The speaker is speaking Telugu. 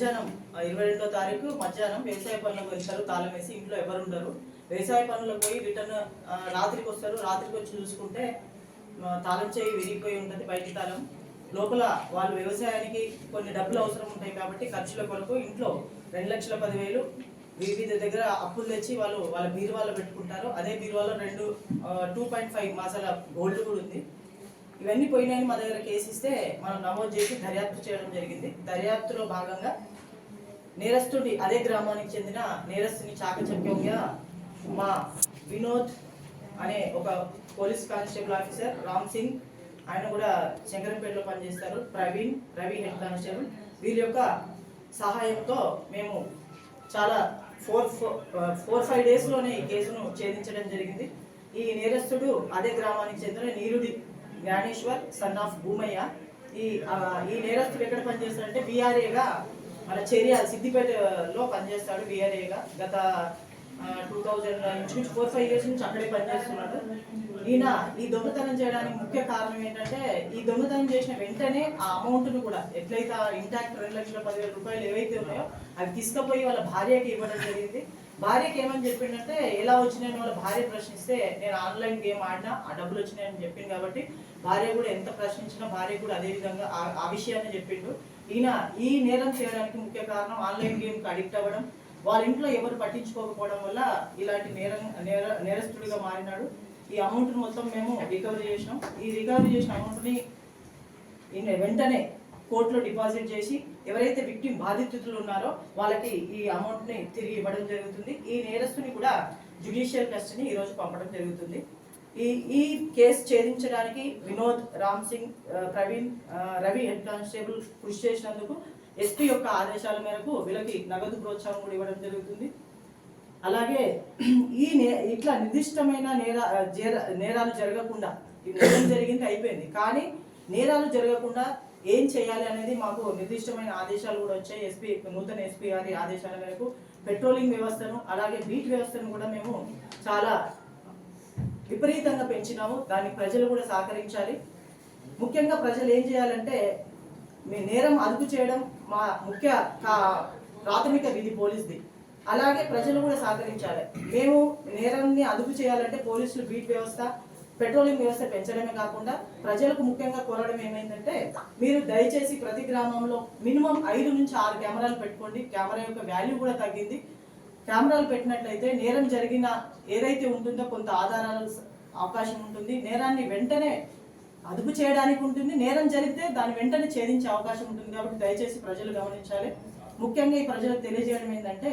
మధ్యాహ్నం ఇరవై రెండో తారీఖు మధ్యాహ్నం వ్యవసాయ పనులకు వెళ్తారు తాళం వేసి ఇంట్లో ఎవరు ఉండరు. వ్యవసాయ పనులకు పోయి రిటర్న్ రాత్రికి వస్తారు. రాత్రికి వచ్చి చూసుకుంటే తాళం చేయి విరిగిపోయి ఉంటుంది బయటి తాళం. లోపల వాళ్ళు వ్యవసాయానికి కొన్ని డబ్బులు అవసరం ఉంటాయి కాబట్టి ఖర్చుల కొరకు ఇంట్లో రెండు లక్షల పదివేలు వివిధ దగ్గర అప్పులు తెచ్చి వాళ్ళు వాళ్ళ బీరువాలో పెట్టుకుంటారు. అదే బీరువాలో రెండు టూ పాయింట్ ఫైవ్ మాసాల గోల్డ్ కూడా ఉంది. ఇవన్నీ పోయినాయని మా దగ్గర కేసు ఇస్తే మనం నమోదు చేసి దర్యాప్తు చేయడం జరిగింది. దర్యాప్తులో భాగంగా నేరస్తుడి అదే గ్రామానికి చెందిన నేరస్తుని చాకచక్యంగా మా వినోద్ అనే ఒక police constable officer Ram Singh ఆయన కూడా శంకరంపేటలో పనిచేస్తారు. Praveen Ravi head constable. వీరి యొక్క సహాయంతో మేము చాలా ఫోర్ ఫోర్ ఫైవ్ డేస్లోనే ఈ కేసును ఛేదించడం జరిగింది. ఈ నేరస్తుడు అదే గ్రామానికి చెందిన నీరుడి జ్ఞానేశ్వర్ సన్ ఆఫ్ భూమయ్య. ఈ ఈ నేరస్తుడు ఎక్కడ పనిచేస్తాడంటే బీఆర్ఏగా మన చర్యాల సిద్దిపేటలో పనిచేస్తాడు బీఆర్ఏగా గత టూ థౌజండ్ ఇంచుమించు ఫోర్ ఫైవ్ ఇయర్స్ నుంచి అక్కడే పనిచేస్తున్నాడు. ఈయన ఈ దొంగతనం చేయడానికి ముఖ్య కారణం ఏంటంటే ఈ దొంగతనం చేసిన వెంటనే ఆ అమౌంట్ను కూడా ఎట్లయితే ఇంటాక్ట్ రెండు లక్షల పదివేల రూపాయలు ఏవైతే ఉన్నాయో అవి తీసుకుపోయి వాళ్ళ భార్యకి ఇవ్వడం జరిగింది. భార్యకి ఏమని చెప్పిండంటే ఎలా వచ్చినాయని వాళ్ళ భార్య ప్రశ్నిస్తే నేను ఆన్లైన్ గేమ్ ఆడినా ఆ డబ్బులు వచ్చినాయని చెప్పింది కాబట్టి భార్య కూడా ఎంత ప్రశ్నించినా భార్య కూడా అదే విధంగా ఆ- విషయాన్ని చెప్పిండు. ఈయన ఈ నేరం చేయడానికి ముఖ్య కారణం ఆన్లైన్ గేమ్కి అడిక్ట్ అవ్వడం. వాళ్ళ ఇంట్లో ఎవరు పట్టించుకోకపోవడం వల్ల ఇలాంటి నేరం నేర నేరస్తుడిగా మారినాడు. ఈ అమౌంట్ మొత్తం మేము రికవరీ చేసినాం. ఈ రికవరీ చేసిన అమౌంట్ని వెంటనే కోర్టులో డిపాజిట్ చేసి ఎవరైతే విక్టిమ్ బాధితులు ఉన్నారో వాళ్ళకి ఈ అమౌంట్ని తిరిగి ఇవ్వడం జరుగుతుంది. ఈ నేరస్తుని కూడా జ్యుడిషియల్ కస్టడీని ఈరోజు పంపడం జరుగుతుంది. ఈ ఈ కేసు ఛేదించడానికి వినోద్ రామ్ సింగ్ ప్రవీణ్ రవి హెడ్ కానిస్టేబుల్ కృషి చేసినందుకు ఎస్పీ యొక్క ఆదేశాల మేరకు వీళ్ళకి నగదు ప్రోత్సాహం కూడా ఇవ్వడం జరుగుతుంది. అలాగే ఈ నే ఇట్లా నిర్దిష్టమైన నేర జేర- నేరాలు జరగకుండా ఈ నేరం జరిగింది అయిపోయింది. కానీ నేరాలు జరగకుండా ఏం చేయాలి అనేది మాకు నిర్దిష్టమైన ఆదేశాలు కూడా వచ్చాయి. ఎస్పీ నూతన ఎస్పీ గారి ఆదేశాల మేరకు పెట్రోలింగ్ వ్యవస్థను అలాగే బీట్ వ్యవస్థను కూడా మేము చాలా విపరీతంగా పెంచినాము. దానికి ప్రజలు కూడా సహకరించాలి. ముఖ్యంగా ప్రజలు ఏం చేయాలంటే మీ నేరం అదుపు చేయడం మా ముఖ్య కా- ప్రాథమిక విధి పోలీస్ది. అలాగే ప్రజలు కూడా సహకరించాలి. మేము నేరాన్ని అదుపు చేయాలంటే పోలీసులు బీట్ వ్యవస్థ పెట్రోలింగ్ వ్యవస్థ పెంచడమే కాకుండా ప్రజలకు ముఖ్యంగా కోరడం ఏమైందంటే మీరు దయచేసి ప్రతి గ్రామంలో మినిమం ఐదు నుంచి ఆరు కెమెరాలు పెట్టుకోండి. కెమెరా యొక్క వాల్యూ కూడా తగ్గింది. కెమెరాలు పెట్టినట్లయితే నేరం జరిగిన ఏదైతే ఉంటుందో కొంత ఆధారాలు అవకాశం ఉంటుంది. నేరాన్ని వెంటనే అదుపు చేయడానికి ఉంటుంది. నేరం జరిగితే దాని వెంటనే ఛేదించే అవకాశం ఉంటుంది. కాబట్టి దయచేసి ప్రజలు గమనించాలి. ముఖ్యంగా ఈ ప్రజలకు తెలియజేయడం ఏంటంటే